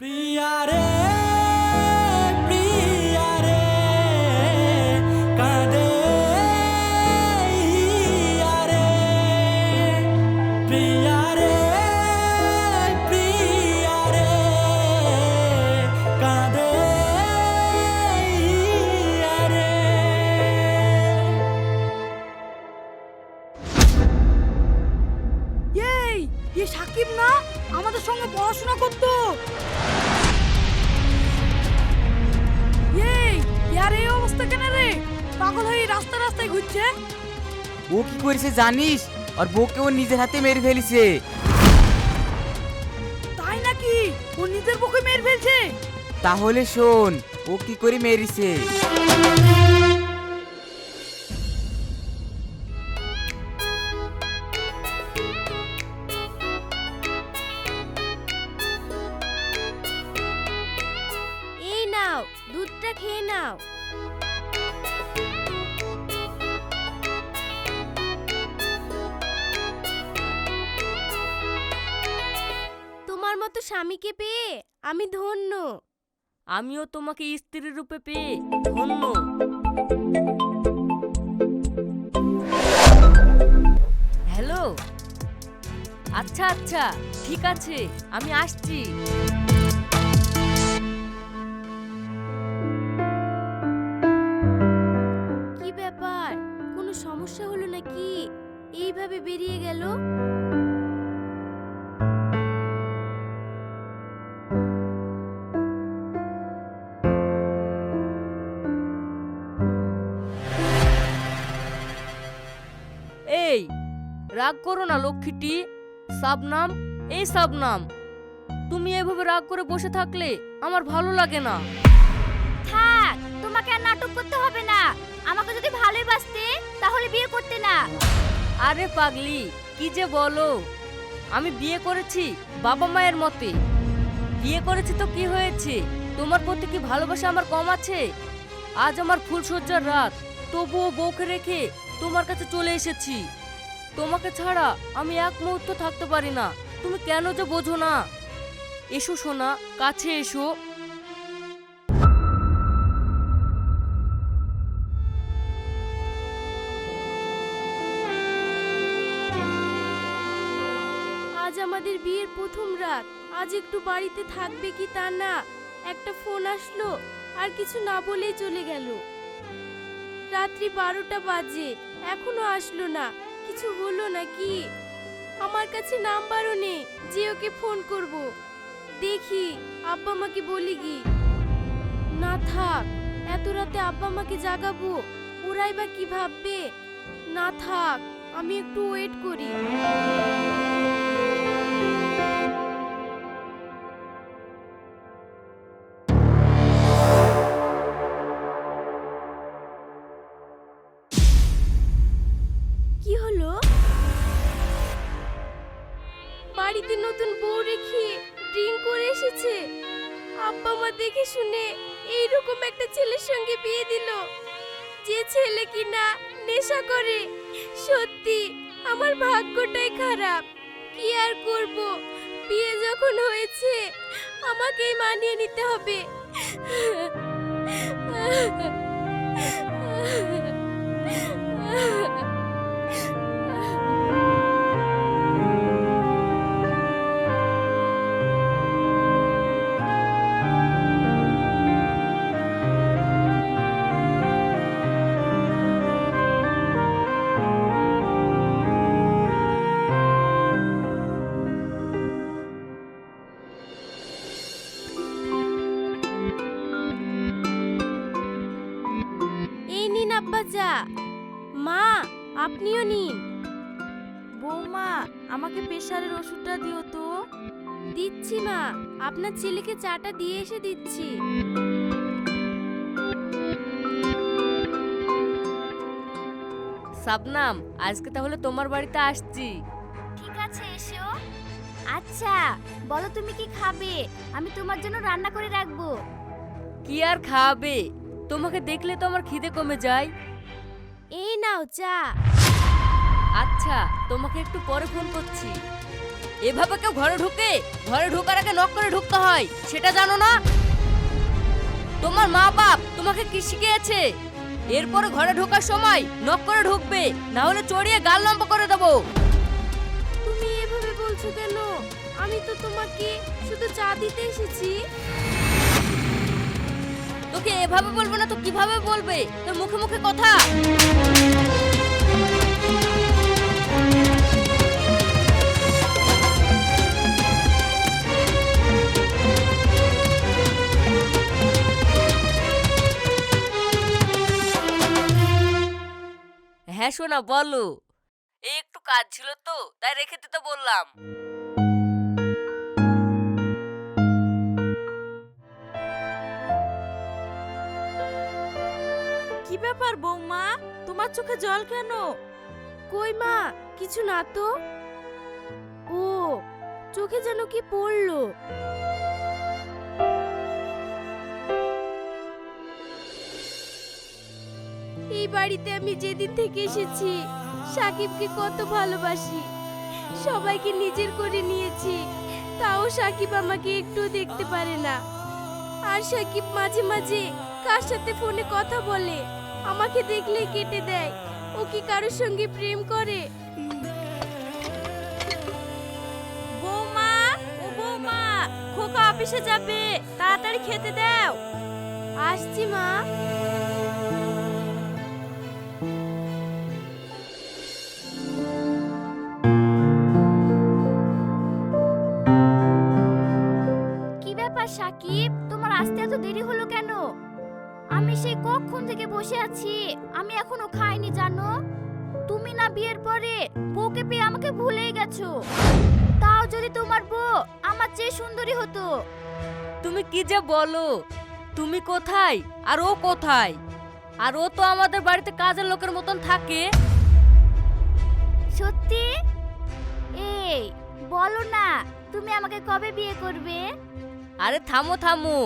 Please. রাস্তা রাস্তায় ঘুরছে? ও কি করেছে জানিস? আর বউকে ও নিজের হাতে মেরে ফেলেছে। তাই নাকি? ও নিজের বউকে মেরে ফেলছে? তাহলে শোন ও কি করে মেরেছে? স্বামীকে পেয়ে আমি ধন্য। আমিও তোমাকে স্ত্রী রূপে পেয়ে ধন্য। হ্যালো? আচ্ছা আচ্ছা ঠিক আছে আমি আসছি। কি ব্যাপার? কোনো সমস্যা হলো নাকি? এইভাবে বেরিয়ে গেল? রাগ করো না লক্ষ্মীটি। সাবনাম এই সাবনাম তুমি এভাবে রাগ করে বসে থাকলে আমার ভালো লাগে না। থাক তোমাকে আর নাটক করতে হবে না। আমাকে যদি ভালোই বাসতে তাহলে বিয়ে করতে না। আরে পাগলি কি যে বলো? আমি বিয়ে করেছি বাবা মায়ের মতে। বিয়ে করেছি তো কি হয়েছে? তোমার প্রতি কি ভালোবাসা আমার কম আছে? আজ আমার ফুলসজ্জার রাত তবুও বউকে রেখে তোমার কাছে চলে এসেছি। তোমাকে ছাড়া আমি এক মুহূর্ত থাকতে পারি না। তুমি কেন যে বোঝো না? এসো, সোনা, কাছে এসো। আজ আমাদের বিয়ের প্রথম রাত। আজ একটু বাড়িতে থাকবে কি তা না? একটা ফোন আসলো, আর কিছু না বলেই চলে গেল। রাত্রি বারোটা বাজে, এখনও আসলো না। কিছু হলো নাকি? আমার কাছে নাম্বারও নেই, যে ওকে ফোন করব। দেখি, আব্বা মাকে বলি কি? না থাক, এত রাতে আব্বা মাকে জাগাবো, ওরাই বা কি ভাববে? না থাক, আমি একটু ওয়েট করি। আব্বা মা দেখে শুনে এইরকম একটা ছেলের সঙ্গে বিয়ে দিল। যে ছেলে কিনা নেশা করে, সত্যি আমার ভাগ্যটাই খারাপ। কি আর করব? বিয়ে যখন হয়েছে, আমাকেই মানিয়ে নিতে হবে। আপনিও নিন বৌমা আমাকে প্রেশারের ওষুধটা দিও তো। দিচ্ছি মা আপনার ছেলেকে চাটা দিয়ে এসে দিচ্ছি। সাবনাম আজকে তাহলে তোমার বাড়িতে আসছি। ঠিক আছে এসো। আচ্ছা বলো তুমি কি খাবে? আমি তোমার জন্য রান্না করে রাখব। কি আর খাওয়াবে তোমাকে দেখলে তো আমার খিদে কমে যায়। এই নাও চা। আচ্ছা তোমাকে একটু পরে ফোন করছি। এভাবে কেউ ঘরে ঢুকে ঘরে ঢোকার আগে নক করে ঢুকতে হয় সেটা জানো না? তোমার মা বাপ তোমাকে কি শিখিয়েছে? এরপরে ঘরে ঢোকার সময় নক করে ঢুকবে না হলে চড়িয়ে গাল লম্বা করে দেবো। তুমি এভাবে বলছো কেন? আমি তো তোমাকে শুধু চা দিতে এসেছি। তোকে এভাবে বলব না তো কীভাবে বলবে? তোর মুখে মুখে কথা। হ্যাঁ শোনা, বলো। এই একটু কাজ ছিল তো, তাই রেখে দিতে বললাম। কি ব্যাপার বৌমা? তোমার চোখে জল কেন? কই মা, কিছু না তো? ও, চোখে যেন কি পড়ল? এই বাড়িতে আমি যেদিন থেকে এসেছি সাকিবকে কত ভালোবাসি। সবাইকে নিজের করে নিয়েছি তাও সাকিব আমাকে একটু দেখতে পারে না। আর সাকিব মাঝে মাঝে কার সাথে ফোনে কথা বলে আমাকে দেখলেই কেটে দেয়। ও কি কারোর সঙ্গে প্রেম করে? বৌমা ও বৌমা খোকা অফিসে যাবে তাড়াতাড়ি খেতে দাও। আসছি মা। কখন থেকে বসে আছি? আমি এখনও খাইনি জানো? তুমি না বিয়ের পরে বউকে পেয়ে আমাকে ভুলেই গেছো। তাও যদি তোমার বউ আমার চেয়ে সুন্দরী হতো। তুমি কি যে বলো? তুমি কোথায়? আর ও কোথায়? আর ও তো আমাদের বাড়িতে কাজের লোকের মতন থাকে। সত্যি? এই বলো না তুমি আমাকে কবে বিয়ে করবে? আরে থামো থামো।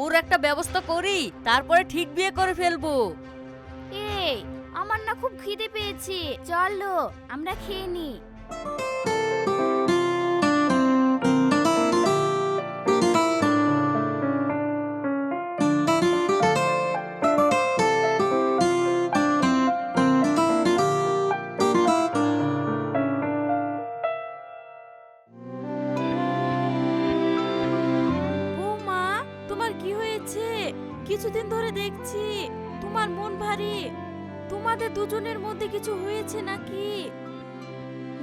ওর একটা ব্যবস্থা করি, তারপরে ঠিক বিয়ে করে ফেলব। এই, আমার না খুব খিদে পেয়েছে। চলো, আমরা খেয়ে নি। কিছুদিন ধরে দেখছি, তোমার মন ভারী। তোমাদের দুজনের মধ্যে কিছু হয়েছে নাকি?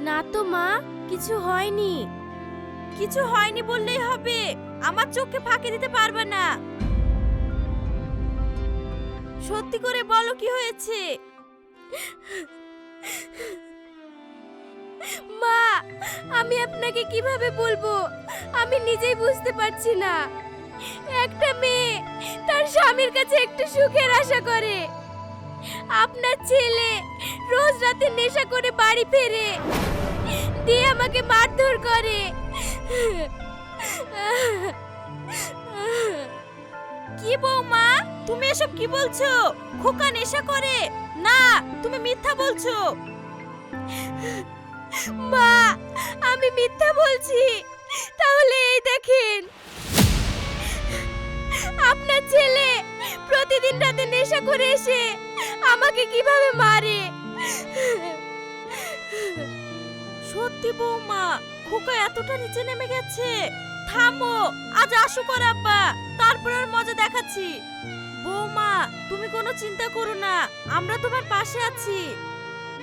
না তো মা, কিছু হয়নি। কিছু হয়নি বললেই হবে, আমার চোখে ফাঁকি দিতে পারবে না। সত্যি করে বলো কি হয়েছে? মা, আমি আপনাকে কীভাবে বলব? আমি নিজেই বুঝতে পারছি না। একটা মেয়ে তার স্বামীর কাছে একটু সুখের আশা করে। আপনার ছেলে রোজ রাতে নেশা করে বাড়ি ফেরে দিয়ে আমাকে মারধর করে। কি বৌমা তুমি এসব কি বলছো? খোকা নেশা করে? না তুমি মিথ্যা বলছো। মা আমি মিথ্যা বলছি। তাহলে এই দেখেন। আপনার ছেলে প্রতিদিন রাতে নেশা করে এসে আমাকে কীভাবে মারে? সত্যি বৌমা, খোকা এতটা নিচে নেমে গেছে। থামো, আজ আসুক ওর আব্বা, তারপর আর মজা দেখাচ্ছি। বৌমা, তুমি কোনো চিন্তা করো না, আমরা তোমার পাশে আছি।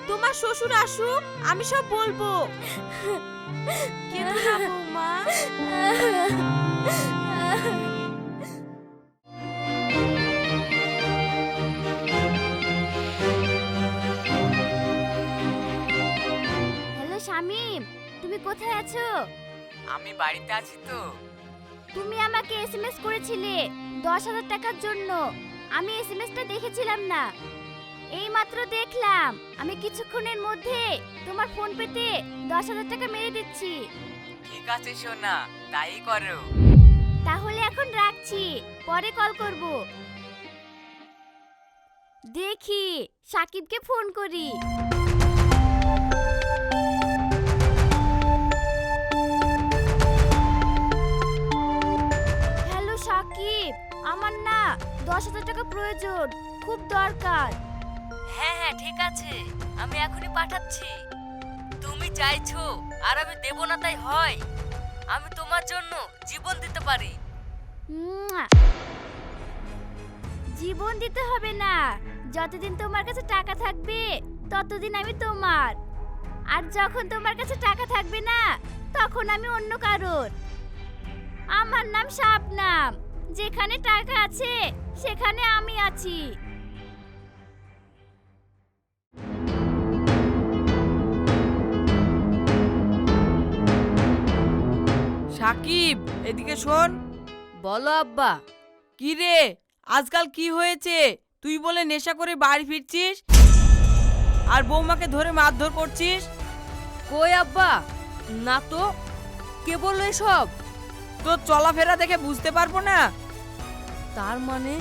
তোমার শ্বশুর আসুক, আমি সব বলব। কেন না বৌমা কোথায় আছো? আমি বাড়িতে আছি তো। তুমি আমাকে এসএমএস করেছিলে দশ হাজার টাকার জন্য। আমি এসএমএসটা দেখেছিলাম না। এই মাত্র দেখলাম। আমি কিছুক্ষণের মধ্যে তোমার ফোন পেতে দশ হাজার টাকা মেরে দিচ্ছি। ঠিক আছে সোনা। তাই করো। তাহলে এখন রাখছি। পরে কল করব। দেখি সাকিবকে ফোন করি। দশ হাজার টাকা প্রয়োজন খুব দরকার। হ্যাঁ হ্যাঁ ঠিক আছে আমি এখনই পাঠাচ্ছি। তুমি চাইছো আর আমি দেব না তাই হয়। আমি তোমার জন্য জীবন দিতে পারি। মুয়া। জীবন দিতে হবে না। যতদিন তোমার কাছে টাকা থাকবে ততদিন আমি তোমার। আর যখন তোমার কাছে টাকা থাকবে না তখন আমি অন্য কারোর। আমার নাম শাবনাম। যেখানে টাকা আছে সেখানে আমি আছি। সাকিব এদিকে শোন। বলো আব্বা কি রে আজকাল কি হয়েছে? তুই বলে নেশা করে বাড়ি ফিরছিস? আর বৌমাকে ধরে মারধর করছিস? কই আব্বা? না তো কে বলল এসব? তোর চলাফেরা দেখে বুঝতে পারব না। তার মানে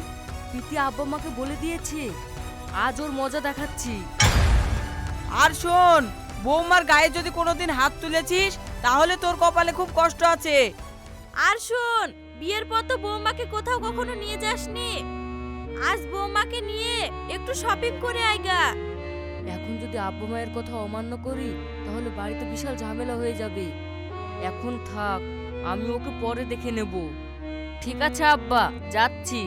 প্রীতি আব্বা মাকে বলে দিয়েছে আজ ওর মজা দেখাচ্ছি। আর শোন বৌমার গায়ে যদি কোনোদিন হাত তুলেছিস তাহলে তোর কপালে খুব কষ্ট আছে। আর শোন বিয়ের পর তো বৌমাকে কোথাও কখনো নিয়ে যাসনি। আজ বৌমাকে নিয়ে একটু শপিং করে আইগা এখন যদি আব্বা মায়ের কথা অমান্য করি তাহলে বাড়িতে বিশাল ঝামেলা হয়ে যাবে। এখন থাক। আমি ওকে পরে দেখে নেব। ঠিক আছে আব্বা যাচ্ছি।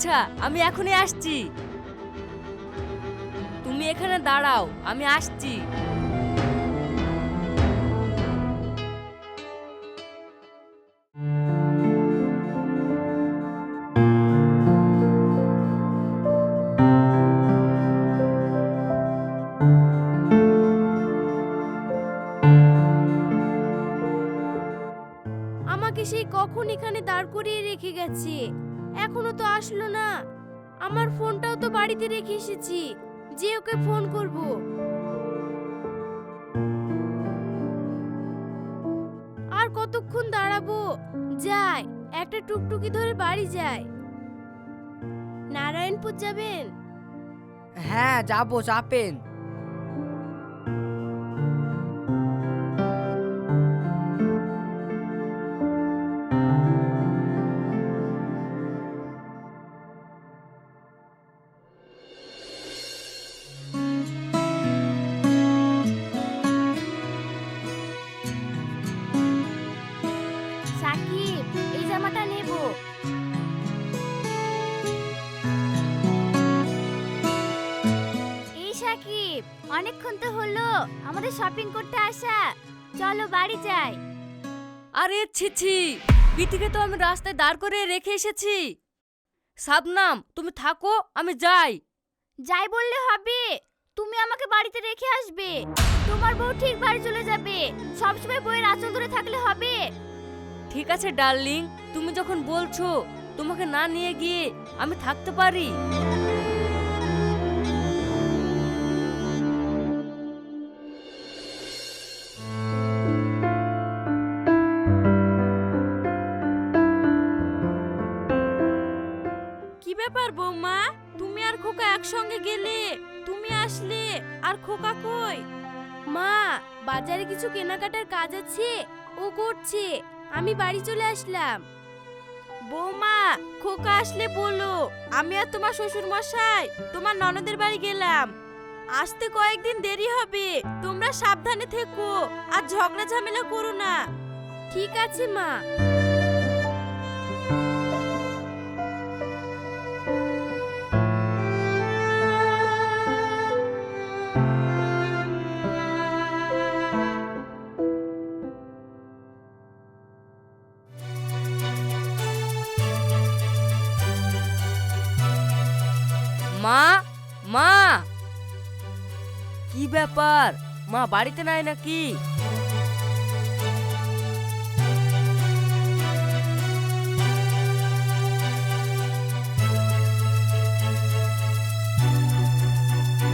আচ্ছা আমি এখনই আসছি। তুমি এখানে দাঁড়াও, আমি আসছি। আমাকে সেই কখন এখানে দাঁড় করিয়ে রেখে গেছে? আসলো না। আমার ফোনটাও তো বাড়িতে রেখে এসেছি যে ওকে ফোন করব। আর কতক্ষণ দাঁড়াবো? যাই, একটা টুকটুকি ধরে বাড়ি যাই। নারায়ণপুর যাবেন? হ্যাঁ যাব চাপেন সাকিব এই জামাটা নেব। এই সাকিব অনেকক্ষণ তো হলো আমাদের শপিং করতে আসা। চলো বাড়ি যাই। আরে ছি ছি পিতিকে তো আমি রাস্তায় দাঁড় করে রেখে এসেছি। সাবনাম তুমি থাকো আমি যাই। যাই বললে হবে তুমি আমাকে বাড়িতে রেখে আসবে। তোমার বউ ঠিক বাড়ি চলে যাবে সবসময় বইয়ের আঁচল ধরে থাকলে হবে। ঠিক আছে, ডার্লিং, তুমি যখন বলছো, তোমাকে না নিয়ে গিয়ে আমি থাকতে পারি। কি ব্যাপার বৌমা? তুমি আর খোকা একসঙ্গে গেলে? তুমি আসলে? আর খোকা কই? মা, বাজারে কিছু কেনাকাটার কাজ আছে? ও করছে। আমি বাড়ি চলে আসলাম। বৌমা, খোকা আসলে বলো আমি আর তোমার শ্বশুর মশাই তোমার ননদের বাড়ি গেলাম। আসতে কয়েকদিন দেরি হবে, তোমরা সাবধানে থেকো, আর ঝগড়া ঝামেলা করো না। ঠিক আছে, মা। ব্যাপার? মা বাড়িতে নাই নাকি?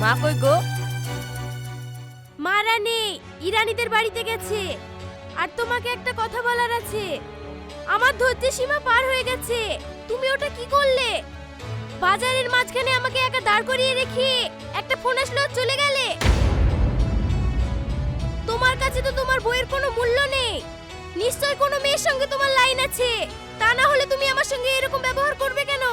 মা কই গো? মা রানী, ইরানিদের বাড়িতে গেছে। আর তোমাকে একটা কথা বলার আছে। আমার ধৈর্যের সীমা পার হয়ে গেছে। তুমি ওটা কি করলে? বাজারের মাঝখানে আমাকে একা দাঁড় করিয়ে রেখে একটা ফোন আসলো, চলে গেলে? তোমার কাছে তো তোমার বইয়ের কোনো মূল্য নেই। নিশ্চয় কোনো মেয়ের সঙ্গে তোমার লাইন আছে। তা না হলে তুমি আমার সঙ্গে এরকম ব্যবহার করবে কেন?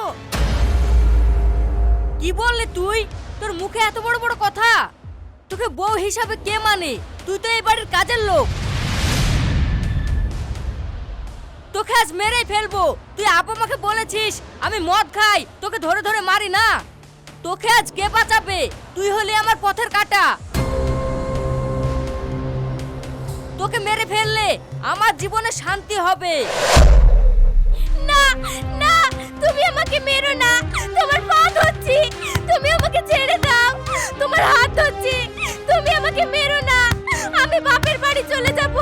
কি বললে তুই? তোর মুখে এত বড় বড় কথা? তোকে বউ হিসাবে কে মানে? তুই তো এই বাড়ির কাজের লোক। তোকে আজ মেরেই ফেলব। তুই আপা মাকে বলেছিস, আমি মদ খাই, তোকে ধরে ধরে মারি না। তোকে আজ কে বাঁচাবে? তুই হলি আমার পথের কাটা। তোকে মেরে ফেললে আমার জীবনে শান্তি হবে। না না তুমি আমাকে মেরো না। তোমার পা ধরছি। তুমি আমাকে ছেড়ে দাও। তোমার হাত ধরছি। তুমি আমাকে মেরো না। আমি বাপের বাড়ি চলে যাব।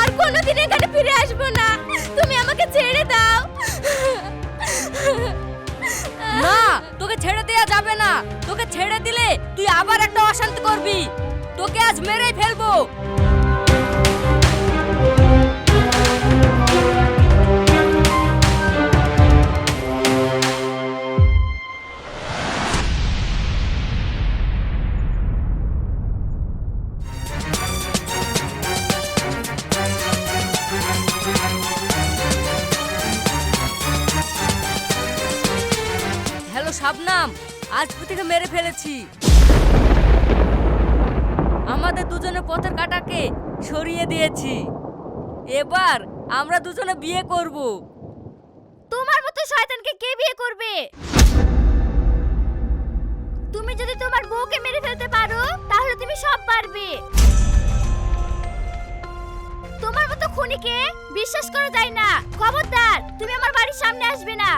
আর কোনোদিন এখানে ফিরে আসব না। তুমি আমাকে ছেড়ে দাও। না তোকে ছেড়ে দেয়া যাবে না। তোকে ছেড়ে দিলে তুই আবার একটা অশান্তি করবি। তোকে আজ মেরেই ফেলব। শাবনাম, আজ থেকে মেরে ফেলেছি। আমাদের দুজনে পথের কাটাকে সরিয়ে দিয়েছি। এবার আমরা দুজনে বিয়ে করব। তোমার মতো শয়তানকে কে বিয়ে করবে? তুমি যদি তোমার বউকে মেরে ফেলতে পারো, তাহলে তুমি সব পারবে। তোমার মতো খুনিকে বিশ্বাস করা যায় না। খবরদার, তুমি আমার বাড়ির সামনে আসবে না।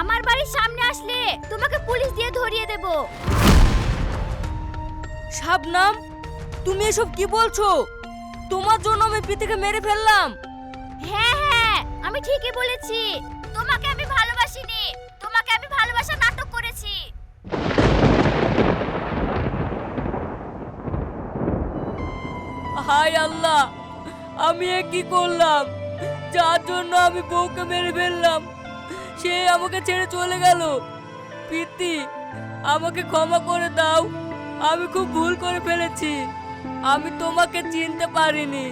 আমার বাড়ির সামনে আসলে তোমাকে পুলিশ দিয়ে ধরিয়ে দেব। শাবনাম তুমি এসব কি বলছো? তোমার জন্য আমি পিতিকে মেরে ফেললাম। হ্যাঁ হ্যাঁ আমি ঠিকই বলেছি। তোমাকে আমি ভালোবাসিনি। তোমাকে আমি ভালোবাসা নাটক করেছি। হায় আল্লাহ আমি এ কি করলাম? যার জন্য আমি বউকে মেরে ফেললাম। সে আমাকে ছেড়ে চলে গেল। প্রীতি আমাকে ক্ষমা করে দাও। আমি খুব ভুল করে ফেলেছি। আমি তোমাকে চিনতে পারিনি।